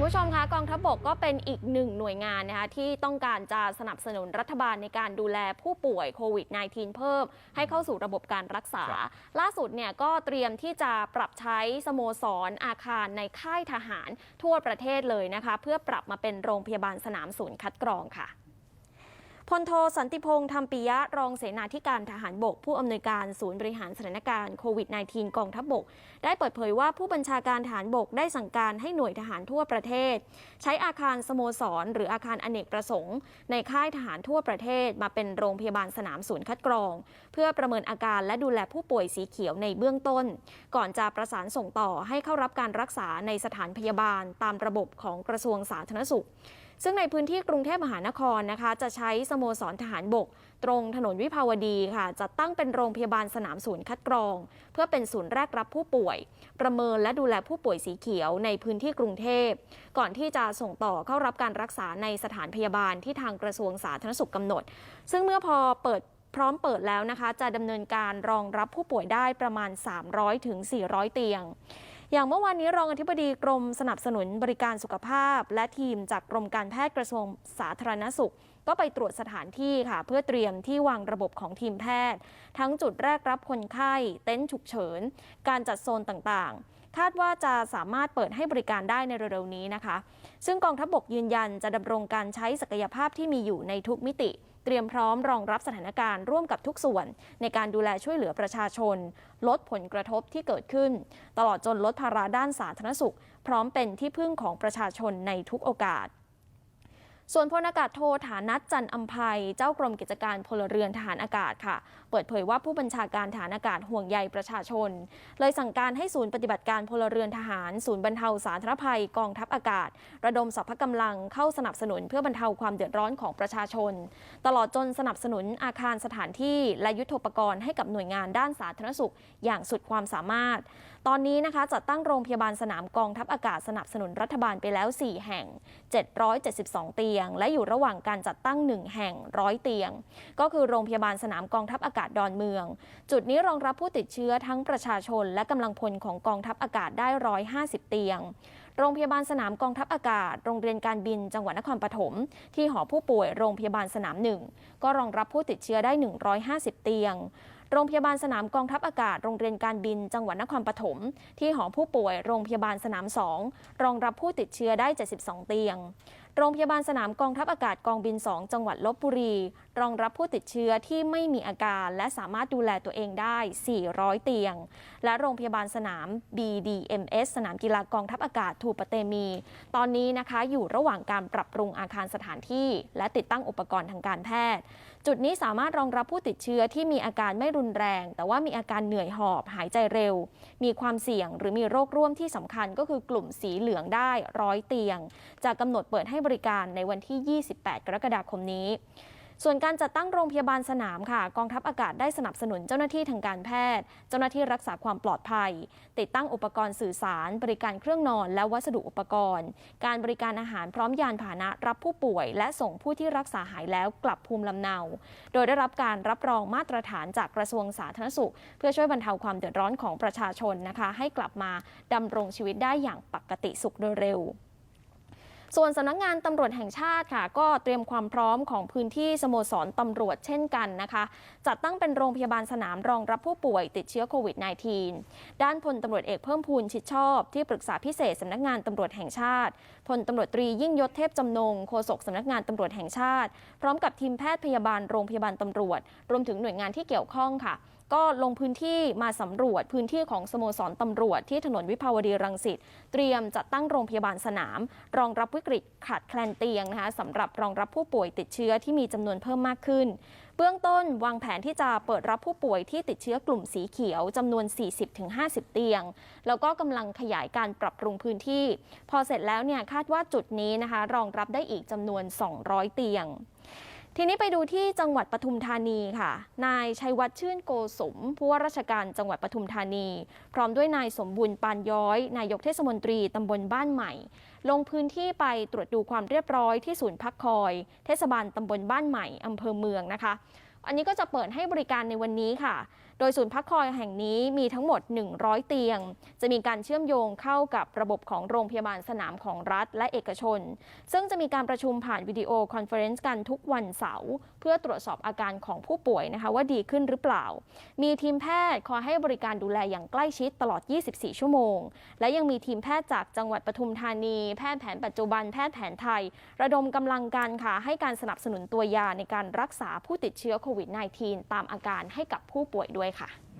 คุณผู้ชมคะกองทัพบกก็เป็นอีกหนึ่งหน่วยงานนะคะที่ต้องการจะสนับสนุนรัฐบาลในการดูแลผู้ป่วยโควิด -19 เพิ่ม ให้เข้าสู่ระบบการรักษาครับล่าสุดเนี่ยก็เตรียมที่จะปรับใช้สโมสรอาคารในค่ายทหารทั่วประเทศเลยนะคะ เพื่อปรับมาเป็นโรงพยาบาลสนามศูนย์คัดกรองค่ะ พลโทสันติพงษ์ธรรมปิยะรองเสนาธิการทหารบก ผู้อำนวยการศูนย์บริหารสถานการณ์โควิด -19 กองทัพบก ได้เปิดเผยว่าผู้บัญชาการทหารบกได้สั่งการให้หน่วยทหารทั่วประเทศ ใช้อาคารสโมสร หรืออาคารอเนกประสงค์ ในค่ายทหารทั่วประเทศ มาเป็นโรงพยาบาลสนามศูนย์คัดกรอง เพื่อประเมินอาการและดูแลผู้ป่วยสีเขียวในเบื้องต้น ก่อนจะประสานส่งต่อให้เข้ารับการรักษาในสถานพยาบาลตามระบบของกระทรวงสาธารณสุข ซึ่งในพื้นที่กรุงเทพมหานครนะคะ จะใช้สโมสรทหารบก ตรงถนนวิภาวดีค่ะ จะตั้งเป็นโรงพยาบาลสนามศูนย์คัดกรอง เพื่อเป็นศูนย์แรกรับผู้ป่วย ประเมินและดูแลผู้ป่วยสีเขียวในพื้นที่กรุงเทพ ก่อนที่จะส่งต่อเข้ารับการรักษาในสถานพยาบาลที่ทางกระทรวงสาธารณสุขกำหนด ซึ่งเมื่อพอเปิดพร้อมเปิดแล้วนะคะ จะดำเนินการรองรับผู้ป่วยได้ประมาณ 300ถึง400 เตียง อย่างเมื่อวานนี้รองอธิบดีกรมสนับสนุนบริการสุขภาพ และทีมจากกรมการแพทย์กระทรวงสาธารณสุข ก็ไปตรวจสถานที่ค่ะ เพื่อเตรียมที่วางระบบของทีมแพทย์ ทั้งจุดแรกรับคนไข้ เต็นท์ฉุกเฉิน การจัดโซนต่างๆ คาดว่าจะสามารถเปิดให้บริการได้ในเร็วๆนี้นะคะ ซึ่งกองทัพบกยืนยันจะดำรงการใช้ศักยภาพที่มีอยู่ในทุกมิติ เตรียมพร้อมรองรับสถานการณ์ร่วมกับทุกส่วน ในการดูแลช่วยเหลือประชาชน ลดผลกระทบที่เกิดขึ้น ตลอดจนลดภาระด้านสาธารณสุข พร้อมเป็นที่พึ่งของประชาชนในทุกโอกาส ส่วนพลอากาศโทฐานัทจันอัมภัย เจ้ากรมกิจการพลเรือนทหารอากาศค่ะ เปิดเผยว่าผู้บัญชาการฐานอากาศห่วงใยประชาชน เลยสั่งการให้ศูนย์ปฏิบัติการพลเรือนทหาร ศูนย์บรรเทาสาธารณภัยกองทัพอากาศ ระดมสรรพกำลังเข้าสนับสนุนเพื่อบรรเทาความเดือดร้อนของประชาชน ตลอดจนสนับสนุนอาคารสถานที่และยุทโธปกรณ์ให้กับหน่วยงานด้านสาธารณสุขอย่างสุดความสามารถ ตอนนี้นะคะจัดตั้งโรงพยาบาลสนามกองทัพอากาศสนับสนุนรัฐบาลไปแล้ว 4 แห่ง 772 เตียง และอยู่ระหว่างการจัดตั้ง 1 แห่ง 100 เตียง ก็คือโรงพยาบาลสนามกองทัพอากาศดอนเมือง จุดนี้รองรับผู้ติดเชื้อทั้งประชาชน และกำลังพลของกองทัพอากาศได้ 150 เตียงโรงพยาบาลสนามกองทัพอากาศ โรงเรียนการบินจังหวัดนครปฐม ที่หอผู้ป่วยโรงพยาบาลสนามหนึ่ง ก็รองรับผู้ติดเชื้อได้ 150 เตียง โรงพยาบาลสนามกองทัพอากาศ โรงเรียนการบิน จังหวัดนครปฐม ที่หอผู้ป่วย โรงพยาบาลสนามสองรองรับผู้ติดเชื้อได้ 72 เตียงโรงพยาบาลสนามกองทัพอากาศกองบิน 2 จังหวัดลบบุรี รองรับผู้ติดเชื้อที่ไม่มีอาการ และสามารถดูแลตัวเองได้ 400 เตียง และโรงพยาบาลสนาม BDMS สนามกีฬากองทัพอากาศทูปเตมี ตอนนี้นะคะอยู่ระหว่างการปรับปรุงอาคารสถานที่ และติดตั้งอุปกรณ์ทางการแพทย์ จุดนี้สามารถรองรับผู้ติดเชื้อที่มีอาการไม่รุนแรง แต่ว่ามีอาการเหนื่อยหอบหายใจเร็ว มีความเสี่ยงหรือมีโรคร่วมที่สำคัญก็คือกลุ่มสีเหลืองได้ร้อยเตียง จะกำหนดเปิดให้บริการในวันที่ 28 กรกฎาคมนี้ ส่วนการจัดตั้งโรงพยาบาลสนามค่ะ กองทัพอากาศได้สนับสนุนเจ้าหน้าที่ทางการแพทย์ เจ้าหน้าที่รักษาความปลอดภัย ติดตั้งอุปกรณ์สื่อสาร บริการเครื่องนอนและวัสดุอุปกรณ์ การบริการอาหารพร้อมยานพาหนะรับผู้ป่วย และส่งผู้ที่รักษาหายแล้วกลับภูมิลำเนา โดยได้รับการรับรองมาตรฐานจากกระทรวงสาธารณสุข เพื่อช่วยบรรเทาความเดือดร้อนของประชาชนนะคะ ให้กลับมาดำรงชีวิตได้อย่างปกติสุขโดยเร็ว ส่วนสำนักงานตำรวจแห่งชาติค่ะ ก็เตรียมความพร้อมของพื้นที่สโมสรตำรวจเช่นกันนะคะ จัดตั้งเป็นโรงพยาบาลสนามรองรับผู้ป่วยติดเชื้อโควิด -19 ด้านพลตำรวจเอกเพิ่มพูนชิดชอบ ที่ปรึกษาพิเศษสำนักงานตำรวจแห่งชาติพลตำรวจตรียิ่งยศเทพจำนงโฆษกสำนักงานตำรวจแห่งชาติ พร้อมกับทีมแพทย์พยาบาลโรงพยาบาลตำรวจ รวมถึงหน่วยงานที่เกี่ยวข้องค่ะ ก็ลงพื้นที่มาสำรวจพื้นที่ของสโมสรตำรวจที่ถนนวิภาวดีรังสิตเตรียมจัดตั้งโรงพยาบาลสนาม รองรับวิกฤตขาดแคลนเตียงนะคะสำหรับรองรับผู้ป่วยติดเชื้อที่มีจำนวนเพิ่มมากขึ้น เบื้องต้นวางแผนที่จะเปิดรับผู้ป่วยที่ติดเชื้อกลุ่มสีเขียวจำนวน 40-50 เตียง แล้วก็กำลังขยายการปรับปรุงพื้นที่ พอเสร็จแล้วเนี่ยคาดว่าจุดนี้นะคะ รองรับได้อีกจำนวน 200 เตียง ทีนี้ไปดูที่จังหวัดปทุมธานีค่ะ นายชัยวัฒน์ชื่นโกสมผู้ว่าราชการจังหวัดปทุมธานี พร้อมด้วยนายสมบุญปานย้อย นายกเทศมนตรีตำบลบ้านใหม่ ลงพื้นที่ไปตรวจดูความเรียบร้อยที่ศูนย์พักคอย เทศบาลตำบลบ้านใหม่อำเภอเมืองนะคะ อันนี้ก็จะเปิดให้บริการในวันนี้ค่ะ โดยศูนย์พักคอยแห่งนี้มีทั้งหมด 100 เตียง จะมีการเชื่อมโยงเข้ากับระบบของโรงพยาบาลสนามของรัฐและเอกชน ซึ่งจะมีการประชุมผ่านวิดีโอคอนเฟอเรนซ์กันทุกวันเสาร์เพื่อตรวจสอบอาการของผู้ป่วยนะคะว่าดีขึ้นหรือเปล่า มีทีมแพทย์คอยให้บริการดูแลอย่างใกล้ชิดตลอด 24 ชั่วโมง และยังมีทีมแพทย์จากจังหวัดปทุมธานี แพทย์แผนปัจจุบันแพทย์แผนไทย ระดมกำลังกันค่ะให้การสนับสนุนตัวยาในการรักษาผู้ติดเชื้อโควิด -19 ตามอาการให้กับผู้ป่วยด้วยค่ะ